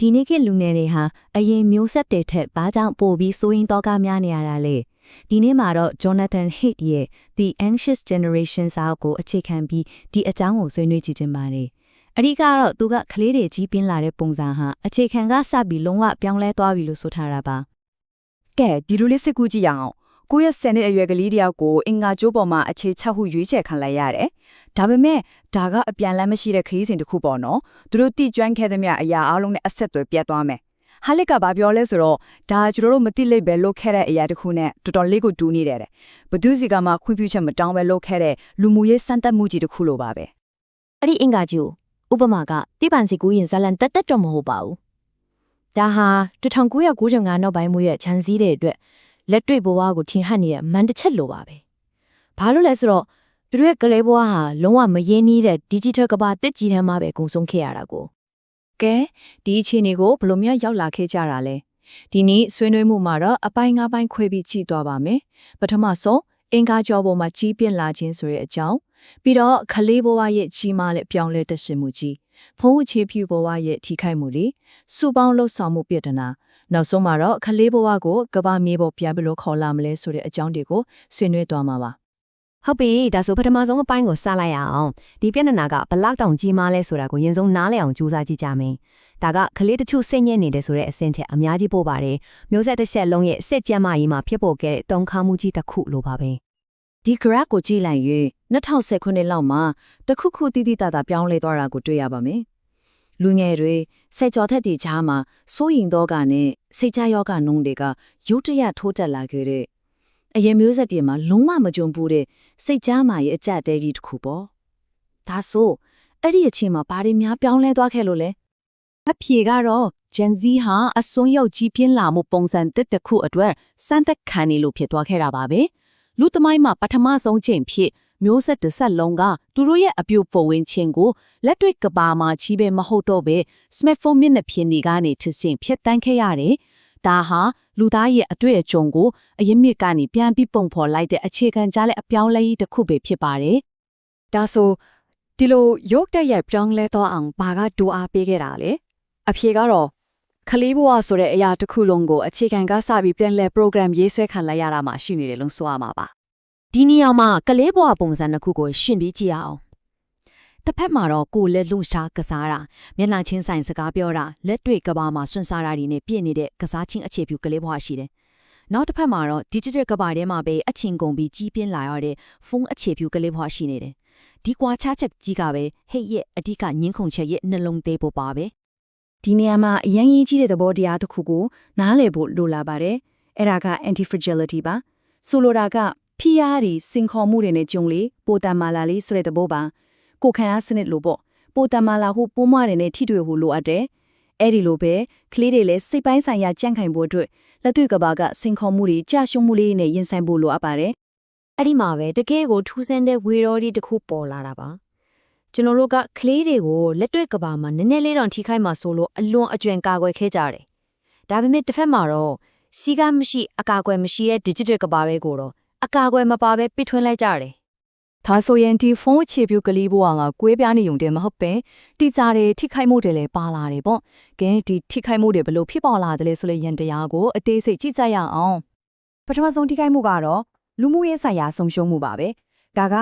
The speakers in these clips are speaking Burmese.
ဒီနေ့ခေတ်လူငယ်တွေဟာအရင်မျိုးဆက်တွေထက်ဘာကြောင့်ပိုပြီးစိုးရင်တော့ကားများနေရတာလဲဒီနေ့မှာတော့ Jonathan Haidt ရဲ့ The Anxious Generation စာအုပ်ကိုအခြေခံပြီးဒီအကြောင်းကိုဆွေးနွေးကြည့်ချင်ပါတယ်အဓိကတော့သူကကလေးတွေကြီးပြင်းလာတဲ့ပုံစံဟာအခြေခံကစပြီးလုံးဝပြောင်းလဲသွားပြီလို့ဆိုထားတာပါကဲဒီလိုလေးစစ်ကူကြည့်ရအောင် ကိုယ့်ရဲ့ဆယ်နှစ်အရွယ်ကလေးတယောက်ကိုအင်္ဂါကျိုးပေါ်မှာအခြေချက်ဟုရွေးချယ်ခံလိုက်ရတယ်ဒါပေမဲ့ဒါကအပြန်လမ်းမရှိတဲ့ခရီးစဉ်တစ်ခုပေါ့နော်သူတို့တိကျွမ်းခဲ့သမျှအရာအလုံးနဲ့အဆက်အသွယ်ပြတ်သွားမယ်ဟာလစ်ကဘာပြောလဲဆိုတော့ဒါကျွန်တော်တို့မတိလိမ့်ပဲလုပ်ခဲ့တဲ့အရာတစ်ခုနဲ့တော်တော်လေးကိုတူးနေတယ်တဲ့ဘသူစီကမှခွင့်ပြုချက်မတောင်းပဲလုပ်ခဲ့တဲ့လူမှုရေးစံတက်မှုကြီးတစ်ခုလိုပါပဲအဲ့ဒီအင်္ဂါကျူဥပမာကတိပန်စီကူရင်ဇလန်တက်တက်တော့မဟုတ်ပါဘူးဒါဟာ1995နောက်ပိုင်းမှုရဲ့ခြံစည်းတဲ့အတွက် လက်တွေ့ဘဝကိုထင်ဟပ်နေတဲ့မန်တစ်ချက်လိုပါပဲဘာလို့လဲဆိုတော့သူတို့ရဲ့ကလေးဘဝဟာလုံးဝမရင်းနှီးတဲ့ digital ကဘာတက်ကြီးတန်းမှာပဲကုံဆုံးခဲ့ရတာကိုကဲဒီအခြေအနေကိုဘယ်လိုများရောက်လာခဲ့ကြတာလဲဒီနေ့ဆွေးနွေးမှုမှာတော့အပိုင်း၅ပိုင်းခွဲပြီးကြည့်သွားပါမယ်ပထမဆုံးအင်္ဂါကြောပေါ်မှာကြီးပြင်းလာခြင်းဆိုတဲ့အကြောင်းပြီးတော့ခလေးဘဝရဲ့ကြီးမားတဲ့ပြောင်းလဲတက်ရှင်မှုကြီးဖုံးအခြေဖြူဘဝရဲ့ထိခိုက်မှုလေးစူပေါင်းလှုပ်ဆောင်မှုပြဒနာ နောက်ဆုံးမှာတော့ခလေးဘဝကိုကဘာမြေပေါ်ပြန်ပြီးလို့ခေါ်လာမလဲဆိုတဲ့အကြောင်းတွေကိုဆွေးနွေးသွားမှာပါဟုတ်ပြီဒါဆိုပထမဆုံးအပိုင်းကိုစလိုက်ရအောင်ဒီပြဿနာကဘလောက်တောင်ကြီးမားလဲဆိုတာကိုရင်ဆုံးနားလည်အောင်ကြိုးစားကြည့်ကြမယ်ဒါကကလေးတချို့စိတ်ညစ်နေတယ်ဆိုတဲ့အဆင့်ထက်အများကြီးပို့ပါတယ်မျိုးဆက်တစ်ဆက်လုံးရဲ့စစ်ကြမ်းမာရေးမှာဖြစ်ပေါ်ခဲ့တဲ့တုံခါမှုကြီးတစ်ခုလိုပါပဲဒီ graph ကိုကြည့်လိုက်ရင်2010ခုနှစ်လောက်မှာတစ်ခုခုတိတိတသားပြောင်းလဲသွားတာကိုတွေ့ရပါမယ်။ လူငယ်တွေစိတ်ကြောထက်တီချားမှာစိုးရင်တော့ကနဲ့စိတ်ချယောဂနှုံးတွေကရုတ်တရက်ထိုးတက်လာခဲ့တဲ့အရင်မျိုးဆက်တွေမှာလုံးဝမကြုံဘူးတဲ့စိတ်ချမ်းမာရဲ့အကြက်တဲကြီးတစ်ခုပေါ့။ဒါဆိုအဲ့ဒီအချိန်မှာဘာတွေများပြောင်းလဲသွားခဲ့လို့လဲ။အဖြေကတော့ Gen Z ဟာအစွန်းရောက်ကြီးပြင်းလာမှုပုံစံတစ်တစ်ခုအတွက်စမ်းသက်ခံနေလို့ဖြစ်သွားခဲ့တာပါပဲ။လူသမိုင်းမှာပထမဆုံးချိန်ဖြစ် မျိုးဆက်တစ်ဆက်လုံးကသူတို့ရဲ့အပြုတ်ပေါ်ဝင်ခြင်းကိုလက်တွေ့ကဘာမှာချီးပဲမဟုတ်တော့ပဲ smartphone မျက်နှာပြင်တွေကနေထစ်ဆင့်ဖြတ်တန်းခဲ့ရတယ်။ဒါဟာလူသားရဲ့အတွေ့အကြုံကိုအရင်မြစ်ကနေပြန်ပြီးပုံဖော်လိုက်တဲ့အခြေခံကြားတဲ့အပြောင်းလဲကြီးတစ်ခုပဲဖြစ်ပါတယ်။ဒါဆိုဒီလိုရုတ်တက်ရိုက်ပြောင်းလဲတော့အောင်ဘာကဒူအားပေးခဲ့တာလဲ။အဖြေကတော့ခလေးဘဝဆိုတဲ့အရာတစ်ခုလုံးကိုအခြေခံကစပြီးပြန်လဲ program ရေးဆွဲခံလိုက်ရတာမှရှိနေတယ်လို့ဆိုရမှာပါ ဒီနေရာမှာကလေးဘဝပုံစံတစ်ခုကိုရှင်းပြီးကြည့်ရအောင်တစ်ဖက်မှာတော့ကိုယ်လက်လုံရှားကစားတာမျက်နှာချင်းဆိုင်စကားပြောတာလက်တွေ့ကဘာမှာစွန့်စားတာတွေနဲ့ပြည့်နေတဲ့ကစားချင်းအခြေပြုကလေးဘဝရှိတယ်နောက်တစ်ဖက်မှာတော့ digital ကဘာထဲမှာပဲအချင်းကုန်ပြီးကြီးပြင်းလာရတဲ့ဖုန်းအခြေပြုကလေးဘဝရှိနေတယ်ဒီကွာခြားချက်ကြီးကပဲဟိတ်ရဲ့အဓိကညင်းခုန်ချက်ရဲ့နှလုံးသေးဖို့ပါပဲဒီနေရာမှာအရင်ကြီးကြီးတဲ့သဘောတရားတစ်ခုကိုနားလည်ဖို့လိုလာပါတယ်။အဲ့ဒါက anti fragility ပါ။ဆိုလိုတာက ဖိအားတွေစင်ခေါ်မှုတွေနဲ့ကြုံလေပိုတန်မာလာလေးဆိုတဲ့သဘောပါ။ကိုယ်ခံအားစနစ်လိုပေါ့။ပိုတန်မာလာဟုပိုးမတွေနဲ့ထိတွေ့ဖို့လိုအပ်တယ်။အဲ့ဒီလိုပဲကလေးတွေလည်းစိတ်ပိုင်းဆိုင်ရာကြန့်ခိုင်ဖို့အတွက်လက်တွေ့ကဘာကစင်ခေါ်မှုတွေကြာရှုံးမှုလေးနဲ့ရင်ဆိုင်ဖို့လိုအပ်ပါတယ်။အဲ့ဒီမှာပဲတကယ်ကိုထူးဆန်းတဲ့ဝေရော်ဒီတစ်ခုပေါ်လာတာပါကျွန်တော်တို့ကကလေးတွေကိုလက်တွေ့ကဘာမှာနည်းနည်းလေးတော့ထိခိုက်မှာဆိုလို့အလွန်အကျွံကာကွယ်ခဲ့ကြတယ်ဒါပေမဲ့တစ်ဖက်မှာတော့စီကမရှိအကာအကွယ်မရှိတဲ့ digital ကဘာပဲကိုတော့ အကာအကွယ်မပါပဲပစ်ထွင်းလိုက်ကြတယ်ဒါဆိုရင်ဒီဖုန်းအခြေပြုကလေးဘဝကကွေးပြားနေုံတည်းမဟုတ်ပဲတိကျတဲ့ထိခိုက်မှုတွေလည်းပါလာတယ်ပေါ့။ကဲဒီထိခိုက်မှုတွေဘလို့ဖြစ်ပေါ်လာတယ်လဲဆိုလေရန်တရားကိုအသေးစိတ်ကြည့်ကြရအောင်။ပထမဆုံးထိခိုက်မှုကတော့လူမှုရေးဆိုင်ရာဆုံးရှုံးမှုပါပဲ။ဒါက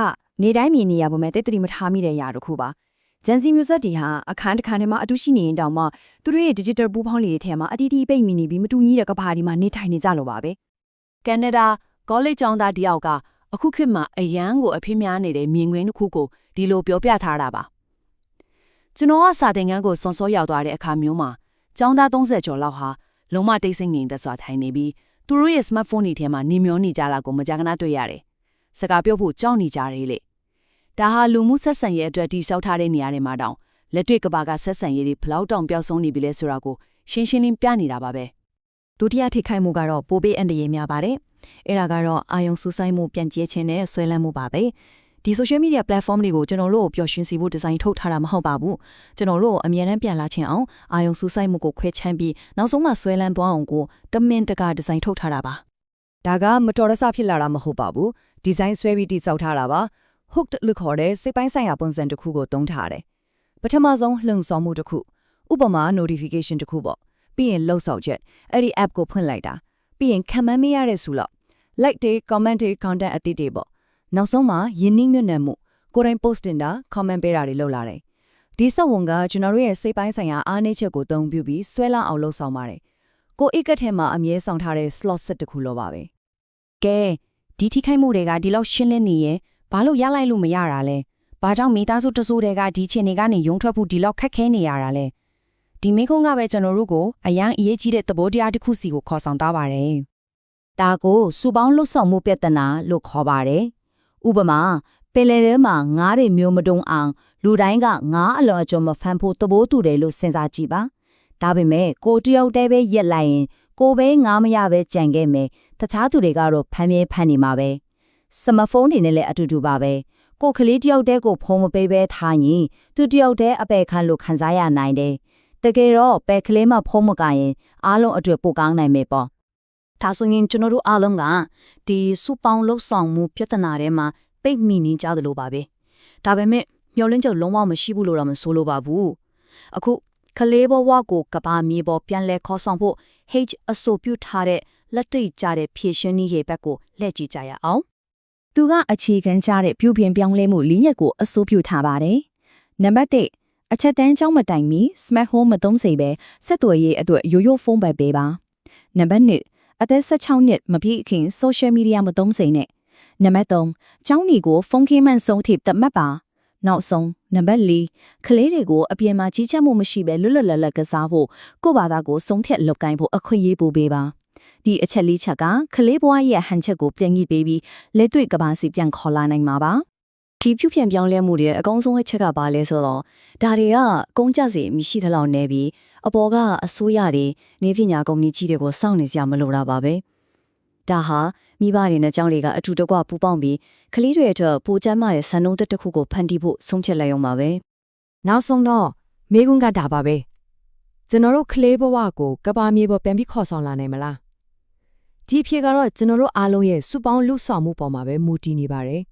နေတိုင်းမြင်နေရပါမယ်တက်တရီမထားမိတဲ့ຢာတစ်ခုပါ။ဂျန်စီမျိုးဆက်တီဟာအခန်းတစ်ခန်းထဲမှာအတူရှိနေရင်တောင်မှသူတို့ရဲ့ digital ပူးပေါင်းလေးတွေထဲမှာအတီးတီးပိတ်မိနေပြီးမတူညီတဲ့ကဘာဒီမှာနေထိုင်နေကြလို့ပါပဲ။ကန်နဒါ ကောလိပ်ကျောင်းသားတယောက်ကအခုခေတ်မှာအရန်ကိုအဖေးများနေတဲ့မြင်ကွင်းတစ်ခုကိုဒီလိုပြောပြထားတာပါကျွန်တော်ကစာသင်ခန်းကိုစွန်စောရောက်သွားတဲ့အခါမျိုးမှာကျောင်းသား30ကျော်လောက်ဟာလုံးဝတိတ်ဆိတ်ငြိမ်သက်စွာထိုင်နေပြီးသူတို့ရဲ့ smartphone တွေထဲမှာနေမျောနေကြတာကိုမကြာခဏတွေ့ရတယ်စကားပြောဖို့ကြောက်နေကြတယ်လေဒါဟာလူမှုဆက်ဆံရေးအတွက်တိစောက်ထားတဲ့နေရာတွေမှာတောင်လက်တွေ့ကဘာကဆက်ဆံရေးတွေဘလောက်တောင်ပျောက်ဆုံးနေပြီလဲဆိုတာကိုရှင်းရှင်းလင်းပြနေတာပါပဲ ဒုတိယထိခိုက်မှုကတော့ပိုပေးအန္တရာယ်များပါတယ်အဲ့ဒါကတော့အာယုံစူးစိုက်မှုပြန်ကျဲခြင်းနဲ့ဆွဲလန်းမှုပါပဲဒီ social media platform တွေကိုကျွန်တော်တို့ကိုပျော်ရွှင်စေဖို့ဒီဇိုင်းထုတ်ထားတာမဟုတ်ပါဘူးကျွန်တော်တို့ကိုအမြဲတမ်းပြန်လာခြင်းအောင်အာယုံစူးစိုက်မှုကိုခွဲချမ်းပြီးနောက်ဆုံးမှဆွဲလန်းသွားအောင်ကိုတမင်တကာဒီဇိုင်းထုတ်ထားတာပါဒါကမတော်တဆဖြစ်လာတာမဟုတ်ပါဘူးဒီဇိုင်းဆွဲပြီးတိစောက်ထားတာပါ hooked လို့ခေါ်တဲ့စိတ်ပိုင်းဆိုင်ရာပုံစံတစ်ခုကိုသုံးထားတယ်ပထမဆုံးလှုံ့ဆော်မှုတစ်ခုဥဥပမာ notification တစ်ခုပေါ့ ပြီးရင်လှုပ်ဆောင်ချက်အဲ့ဒီ app ကိုဖွင့်လိုက်တာပြီးရင်ခံမန်းမရတဲ့ဆိုတော့ like တွေ comment တွေ content အသစ်တွေပေါ့နောက်ဆုံးမှာယင်းနှိမ့်ညွတ်နေမှုကိုယ်တိုင် post တင်တာ comment ပေးတာတွေလုပ်လာတယ်ဒီစက်ဝန်ကကျွန်တော်တို့ရဲ့စိတ်ပိုင်းဆိုင်ရာအားနည်းချက်ကိုတုံ့ပြုပြီးဆွဲလာအောင်လှုပ်ဆောင်ပါတယ်ကိုအိတ်ကက်ထဲမှာအမြဲဆောင်ထားတဲ့ slot set တစ်ခုလိုပါပဲကဲဒီထိခိုက်မှုတွေကဒီလောက်ရှင်းလင်းနေရင်ဘာလို့ရလိုက်လို့မရတာလဲဘာကြောင့်မိသားစုတစိုးတွေကဒီခြေနေကနေယုံထွက်ဖို့ဒီလောက်ခက်ခဲနေရတာလဲ ဒီမိခုံးကပဲကျွန်တော်တို့ကိုအရန်အရေးကြီးတဲ့သဘောတရားတစ်ခုစီကိုခေါ်ဆောင်သားပါတယ်ဒါကိုစူပေါင်းလှုပ်ဆောင်မှုပြဿနာလို့ခေါ်ပါတယ်။ဥပမာပင်လယ်ထဲမှာငါးတွေမျိုးမတုံအောင်လူတိုင်းကငါးအလွန်အကျွံမဖမ်းဖို့သဘောတူတယ်လို့စဉ်းစားကြည့်ပါ။ဒါပေမဲ့ကိုတယောက်တည်းပဲရက်လိုက်ရင်ကိုပဲငါးမရပဲကြံခဲ့မယ်။တခြားသူတွေကတော့ဖမ်းမြဲဖမ်းနေမှာပဲ။စမဖုန်းတွေနဲ့လည်းအတူတူပါပဲ။ကိုကလေးတယောက်တည်းကိုဖုန်းမပေးဘဲထားရင်သူတယောက်တည်းအပယ်ခံလို့ခံစားရနိုင်တယ်။ တကယ်တော့ပယ်ကလေးမှဖုန်းမကရင်အားလုံးအတွက်ပိုကောင်းနိုင်မယ်ပေါ့။ဒါဆိုရင်ကျွန်တော်တို့အားလုံးကဒီစုပေါင်းလှုပ်ဆောင်မှုပြဿနာထဲမှာပိတ်မိနေကြသလိုပါပဲဒါပေမဲ့မျောလင်းချက်လုံးဝမရှိဘူးလို့တော့မဆိုလိုပါဘူးအခုကလေးဘဝကိုကဘာမြေပေါ်ပြန်လဲခေါ်ဆောင်ဖို့ H အဆိုပြုထားတဲ့လက်တွေ့ကြတဲ့ဖြည့်ရှင်နည်းရဲ့ဘက်ကိုလှည့်ကြည့်ကြရအောင်သူကအခြေခံကြတဲ့ပြုပြင်ပြောင်းလဲမှု lý ညက်ကိုအစိုးပြုထားပါတယ်နံပါတ်1 အချက်တန်းချောင်းမတိုင်မီ smart home မသုံးစေပဲဆက်သွယ်ရေးအတွက်ရိုးရိုးဖုန်းပဲပေးပါနံပါတ်2အသက်16နှစ်မပြည့်ခင် social media မသုံးစေနဲ့နံပါတ်3ကျောင်းညီကိုဖုန်းခင်းမှန်ဆုံးထိတတ်မှတ်ပါနောက်ဆုံးနံပါတ်4ကလေးတွေကိုအပြင်မှာကြီးချမ်းမှုမရှိပဲလွတ်လွတ်လပ်လပ်ကစားဖို့ကိုယ့်ဘာသာကိုဆုံးဖြတ်လုပ်ကိုင်းဖို့အခွင့်အရေးပို့ပေးပါဒီအချက်လေးချက်ကကလေးဘဝရဲ့ဟန်ချက်ကိုပြန်ကြည့်ပေးပြီးလက်တွေ့ကဘာစီပြန်ခေါ်လာနိုင်မှာပါ ဒီပြုပြင်ပြောင်းလဲမှုတွေရဲ့အကောင်းဆုံးအချက်ကဘာလဲဆိုတော့ဒါတွေကကုန်းကြစီမရှိသလောက်နေပြီးအပေါ်ကအစိုးရတွေနေပညာကုမ္ပဏီကြီးတွေကိုစောင့်နေစရာမလိုတာပါပဲဒါဟာမိဘတွေနဲ့ကျောင်းတွေကအထူတကွပူပေါင်းပြီးကလေးတွေအတွက်ပိုချမ်းမာတဲ့စံနှုန်းသက်တစ်ခုကိုဖန်တီးဖို့ဆုံးဖြတ်လိုက်အောင်ပါပဲနောက်ဆုံးတော့မိကုံးကဒါပါပဲကျွန်တော်တို့ကလေးဘဝကိုကဘာမြေပေါ်ပြန်ပြီးခေါ်ဆောင်လာနိုင်မလားဒီအဖြစ်ကတော့ကျွန်တော်တို့အားလုံးရဲ့စုပေါင်းလှုပ်ဆောင်မှုပေါ်မှာပဲမူတည်နေပါတယ်